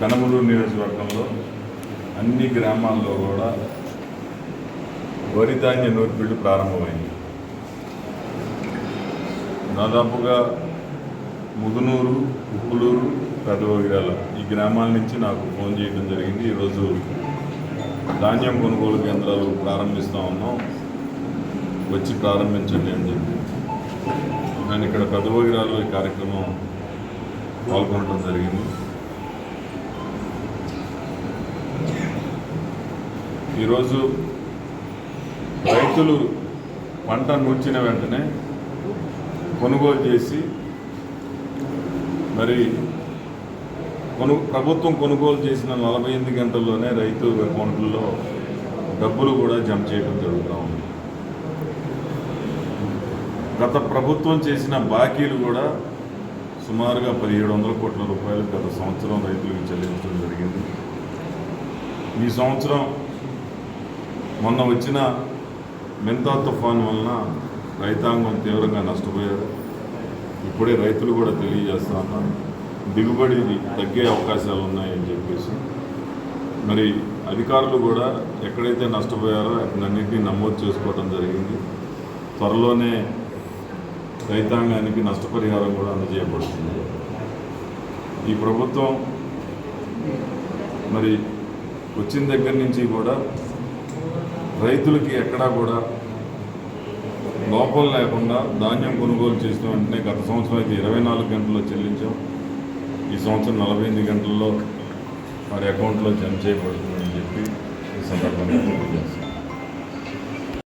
కనమలూరు నియోజకవర్గంలో అన్ని గ్రామాల్లో కూడా వరి ధాన్య నూర్పిళ్ళు ప్రారంభమైంది. దాదాపుగా ముదునూరు ఉప్పులూరు పెదవగిరాల ఈ గ్రామాల నుంచి నాకు ఫోన్ చేయడం జరిగింది. ఈరోజు ధాన్యం కొనుగోలు కేంద్రాలు ప్రారంభిస్తూ ఉన్నాం. వచ్చి ప్రారంభించండి అని చెప్పి. నేను ఇక్కడ పెదవగిరాల్లో ఈ కార్యక్రమం పాల్గొనడం జరిగింది. ఈరోజు రైతులు పంట నూర్చిన వెంటనే కొనుగోలు చేసి మరి కొను ప్రభుత్వం కొనుగోలు చేసిన నలభై ఎనిమిది గంటల్లోనే రైతు అకౌంట్లలో డబ్బులు కూడా జమ చేయడం జరుగుతూ ఉంది. గత ప్రభుత్వం చేసిన బాకీలు కూడా సుమారుగా పదిహేడు వందల కోట్ల రూపాయలు గత సంవత్సరం రైతులకు చెల్లించడం జరిగింది. ఈ సంవత్సరం మొన్న వచ్చిన మెంతా తుఫాన్ వలన రైతాంగం తీవ్రంగా నష్టపోయారు. ఇప్పుడే రైతులు కూడా తెలియజేస్తా ఉన్నారు. దిగుబడి తగ్గే అవకాశాలు ఉన్నాయని చెప్పేసి. మరి అధికారులు కూడా ఎక్కడైతే నష్టపోయారో అన్నింటినీ నమోదు చేసుకోవడం జరిగింది. త్వరలోనే రైతాంగానికి నష్టపరిహారం కూడా అందజేయబడుతుంది. ఈ ప్రభుత్వం మరి వచ్చిన దగ్గర నుంచి కూడా రైతులకి ఎక్కడా కూడా లోపం లేకుండా ధాన్యం కొనుగోలు చేసిన వెంటనే గత సంవత్సరం అయితే ఇరవై నాలుగు గంటల్లో చెల్లించాం. ఈ సంవత్సరం నలభై ఎనిమిది గంటల్లో వారి అకౌంట్లో జమ చేయబడుతుందని చెప్పి ఈ సందర్భంగా తెలియజేస్తాం